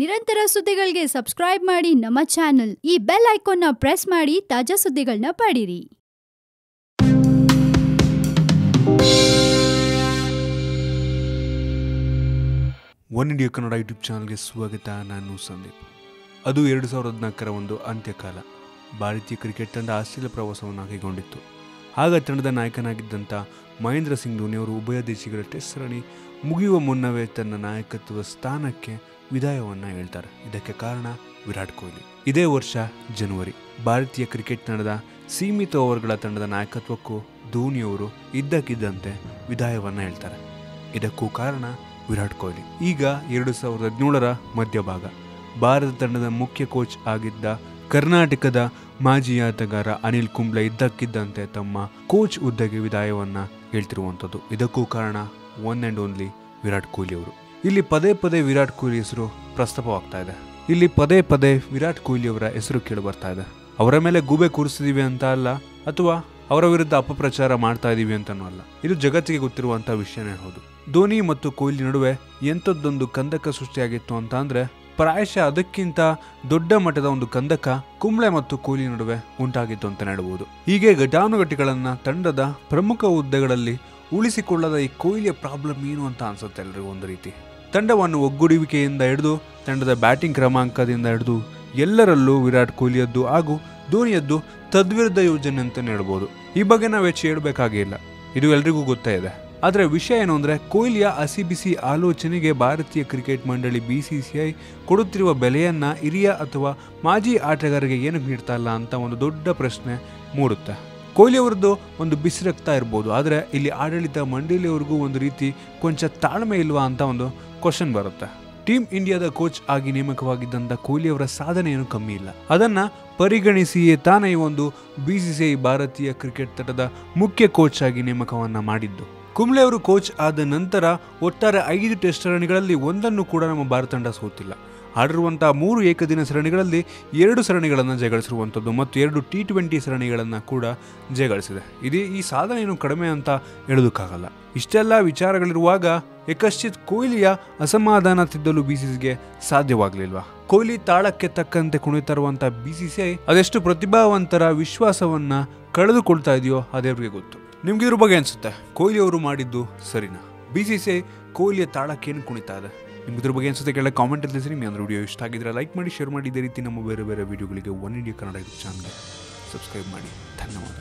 ನಿರಂತರ ಸುದ್ದಿಗಳಿಗೆ ಸಬ್ಸ್ಕ್ರೈಬ್ ಮಾಡಿ ನಮ್ಮ ಚಾನೆಲ್. ಈ ಬೆಲ್ ಐಕಾನ್ನ ಪ್ರೆಸ್ ಮಾಡಿ ತಾಜಾ ಸುದ್ದಿಗಳನ್ನ ಪಡೀರಿ. ಒನ್ ಇಂಡಿಯಾ ಕನ್ನಡ ಯೂಟ್ಯೂಬ್ ಚಾನಲ್ಗೆ ಸ್ವಾಗತ. ನಾನು ಸಂದೀಪ್. ಅದು ಎರಡು ಸಾವಿರದ ಹದಿನಾಲ್ಕರ ಒಂದು ಅಂತ್ಯಕಾಲ. ಭಾರತೀಯ ಕ್ರಿಕೆಟ್ ತಂಡ ಆಸ್ಟ್ರೇಲಿಯಾ ಪ್ರವಾಸವನ್ನು ಕೈಗೊಂಡಿತ್ತು ಆಗ ತಂಡದ ನಾಯಕನಾಗಿದ್ದಂಥ ಮಹೇಂದ್ರ ಸಿಂಗ್ ಧೋನಿ ಅವರು ಉಭಯ ದೇಶಗಳ ಟೆಸ್ಟ್ ಸರಣಿ ಮುಗಿಯುವ ಮುನ್ನವೇ ತನ್ನ ನಾಯಕತ್ವ ಸ್ಥಾನಕ್ಕೆ ವಿದಾಯವನ್ನು ಹೇಳ್ತಾರೆ. ಇದಕ್ಕೆ ಕಾರಣ ವಿರಾಟ್ ಕೊಹ್ಲಿ. ಇದೇ ವರ್ಷ ಜನವರಿ. ಭಾರತೀಯ ಕ್ರಿಕೆಟ್ ತಂಡದ ಸೀಮಿತ ಓವರ್ಗಳ ತಂಡದ ನಾಯಕತ್ವಕ್ಕೂ ಧೋನಿಯವರು ಇದ್ದಕ್ಕಿದ್ದಂತೆ ವಿದಾಯವನ್ನು ಹೇಳ್ತಾರೆ. ಇದಕ್ಕೂ ಕಾರಣ ವಿರಾಟ್ ಕೊಹ್ಲಿ. ಈಗ ಎರಡು ಸಾವಿರದ ಹದಿನೇಳರ ಮಧ್ಯಭಾಗ. ಭಾರತ ತಂಡದ ಮುಖ್ಯ ಕೋಚ್ ಆಗಿದ್ದ ಕರ್ನಾಟಕದ ಮಾಜಿ ಆಟಗಾರ ಅನಿಲ್ ಕುಂಬ್ಳೆ ಇದ್ದಕ್ಕಿದ್ದಂತೆ ತಮ್ಮ ಕೋಚ್ ಹುದ್ದೆಗೆ ವಿದಾಯವನ್ನ ಹೇಳ್ತಿರುವಂಥದ್ದು. ಇದಕ್ಕೂ ಕಾರಣ one and only Virat Kohli ಅವರು. ಇಲ್ಲಿ ಪದೇ ಪದೇ ವಿರಾಟ್ ಕೊಹ್ಲಿ ಹೆಸರು ಪ್ರಸ್ತಾಪವಾಗ್ತಾ ಇದೆ. ಇಲ್ಲಿ ಪದೇ ಪದೇ ವಿರಾಟ್ ಕೊಹ್ಲಿ ಅವರ ಹೆಸರು ಕೇಳಿ ಬರ್ತಾ ಇದೆ. ಅವರ ಮೇಲೆ ಗೂಬೆ ಕೂರಿಸಿದೀವಿ ಅಂತ ಅಲ್ಲ, ಅಥವಾ ಅವರ ವಿರುದ್ಧ ಅಪಪ್ರಚಾರ ಮಾಡ್ತಾ ಇದ್ದೀವಿ ಅಂತನೂ ಅಲ್ಲ. ಇದು ಜಗತ್ತಿಗೆ ಗೊತ್ತಿರುವಂಥ ವಿಷಯನೇ ಹೌದು. ಧೋನಿ ಮತ್ತು ಕೊಹ್ಲಿ ನಡುವೆ ಎಂಥದ್ದೊಂದು ಕಂದಕ ಸೃಷ್ಟಿಯಾಗಿತ್ತು ಅಂತ ಅಂದರೆ ಪ್ರಾಯಶಃ ಅದಕ್ಕಿಂತ ದೊಡ್ಡ ಮಟ್ಟದ ಒಂದು ಕಂದಕ ಕುಂಬ್ಳೆ ಮತ್ತು ಕೊಹ್ಲಿ ನಡುವೆ ಉಂಟಾಗಿತ್ತು ಅಂತ ಹೇಳಬಹುದು. ಹೀಗೆ ಘಟಾನುಘಟಿಗಳನ್ನು ತಂಡದ ಪ್ರಮುಖ ಹುದ್ದೆಗಳಲ್ಲಿ ಉಳಿಸಿಕೊಳ್ಳದ ಈ ಕೊಹ್ಲಿಯ ಪ್ರಾಬ್ಲಮ್ ಏನು ಅಂತ ಅನ್ಸುತ್ತೆ ಎಲ್ರಿಗೂ ಒಂದು ರೀತಿ. ತಂಡವನ್ನು ಒಗ್ಗೂಡುವಿಕೆಯಿಂದ ಹಿಡಿದು, ತಂಡದ ಬ್ಯಾಟಿಂಗ್ ಕ್ರಮಾಂಕದಿಂದ ಹಿಡಿದು, ಎಲ್ಲರಲ್ಲೂ ವಿರಾಟ್ ಕೊಹ್ಲಿಯದ್ದು ಹಾಗೂ ಧೋನಿಯದ್ದು ತದ್ವಿರುದ್ಧ ಯೋಜನೆ ಅಂತ ಹೇಳ್ಬೋದು. ಈ ಬಗ್ಗೆ ನಾವು ಹೆಚ್ಚು ಹೇಳಬೇಕಾಗಿಲ್ಲ ಇದು ಎಲ್ರಿಗೂ ಗೊತ್ತೇ ಇದೆ. ಆದರೆ ವಿಷಯ ಏನು ಅಂದರೆ, ಕೊಹ್ಲಿಯ ಹಸಿ ಬಿಸಿ ಆಲೋಚನೆಗೆ ಭಾರತೀಯ ಕ್ರಿಕೆಟ್ ಮಂಡಳಿ ಬಿ ಸಿ ಸಿ ಐ ಕೊಡುತ್ತಿರುವ ಬೆಲೆಯನ್ನು ಹಿರಿಯ ಅಥವಾ ಮಾಜಿ ಆಟಗಾರರಿಗೆ ಏನಕ್ಕೆ ನೀಡ್ತಾ ಇಲ್ಲ ಅಂತ ಒಂದು ದೊಡ್ಡ ಪ್ರಶ್ನೆ ಮೂಡುತ್ತೆ. ಕೊಹ್ಲಿ ಅವ್ರದ್ದು ಒಂದು ಬಿಸಿ ರಕ್ತ ಇರ್ಬೋದು, ಆದರೆ ಇಲ್ಲಿ ಆಡಳಿತ ಮಂಡಳಿಯವ್ರಿಗೂ ಒಂದು ರೀತಿ ಕೊಂಚ ತಾಳ್ಮೆ ಇಲ್ವಾ ಅಂತ ಒಂದು ಕ್ವಶನ್ ಬರುತ್ತೆ. ಟೀಮ್ ಇಂಡಿಯಾದ ಕೋಚ್ ಆಗಿ ನೇಮಕವಾಗಿದ್ದಂಥ ಕೊಹ್ಲಿ ಅವರ ಸಾಧನೆ ಏನು ಕಮ್ಮಿ ಇಲ್ಲ. ಅದನ್ನ ಪರಿಗಣಿಸಿಯೇ ತಾನೇ ಒಂದು ಬಿ ಸಿ ಸಿ ಐ ಭಾರತೀಯ ಕ್ರಿಕೆಟ್ ತಂಡದ ಮುಖ್ಯ ಕೋಚ್ ಆಗಿ ನೇಮಕವನ್ನ ಮಾಡಿದ್ದು. ಕುಂಬ್ಳೆ ಅವರು ಕೋಚ್ ಆದ ನಂತರ ಒಟ್ಟಾರೆ ಐದು ಟೆಸ್ಟ್ ಸರಣಿಗಳಲ್ಲಿ ಒಂದನ್ನು ಕೂಡ ನಮ್ಮ ಭಾರತ ತಂಡ ಸೋತಿಲ್ಲ. ಆಡಿರುವಂತಹ ಮೂರು ಏಕದಿನ ಸರಣಿಗಳಲ್ಲಿ ಎರಡು ಸರಣಿಗಳನ್ನು ಜಯಗಳಿಸಿರುವಂಥದ್ದು ಮತ್ತು ಎರಡು ಟಿ ಟ್ವೆಂಟಿ ಸರಣಿಗಳನ್ನು ಕೂಡ ಜಯಗಳಿಸಿದೆ. ಇದೇ ಈ ಸಾಧನೆಯನ್ನು ಕಡಿಮೆ ಅಂತ ಹೇಳೋದಕ್ಕಾಗಲ್ಲ ಇಷ್ಟೆಲ್ಲ ವಿಚಾರಗಳಿರುವಾಗ ಯಕಶ್ಚಿತ್ ಕೊಹ್ಲಿಯ ಅಸಮಾಧಾನ ತಿದ್ದಲು ಬಿಸಿಸಿಗೆ ಸಾಧ್ಯವಾಗಲಿಲ್ವಾ? ಕೊಹ್ಲಿ ತಾಳಕ್ಕೆ ತಕ್ಕಂತೆ ಕುಣಿತಾ ಸಿ ಬಿಸಿಸಿಐ ಅದೆಷ್ಟು ಪ್ರತಿಭಾವಂತರ ವಿಶ್ವಾಸವನ್ನ ಕಳೆದುಕೊಳ್ತಾ ಇದೆಯೋ ಅದೇವ್ರಿಗೆ ಗೊತ್ತು. ನಿಮ್ಗೆ ಇದ್ರ ಬಗ್ಗೆ ಅನ್ಸುತ್ತೆ? ಕೊಹ್ಲಿ ಅವರು ಮಾಡಿದ್ದು ಸರಿನಾ? ಬಿಸಿಸಿಐ ಕೊಹ್ಲಿಯ ತಾಳಕ್ಕೆ ಏನು ಕುಣಿತಾ ಇದೆ? ನಿಮ್ಗೆ ಇದ್ರ ಬಗ್ಗೆ ಅನ್ಸುತ್ತೆ ಕೆಳಗೆ ಕಾಮೆಂಟ್ ತಿಳಿಸಿ ನಿಮ್ಮ ಅಂದ್ರೆ ವಿಡಿಯೋ ಇಷ್ಟ ಆಗಿದ್ರೆ ಲೈಕ್ ಮಾಡಿ ಶೇರ್ ಮಾಡಿ. ಇದೇ ರೀತಿ ನಮ್ಮ ಬೇರೆ ಬೇರೆ ವಿಡಿಯೋಗಳಿಗೆ one India Kannada channel subscribe ಮಾಡಿ. ಧನ್ಯವಾದ.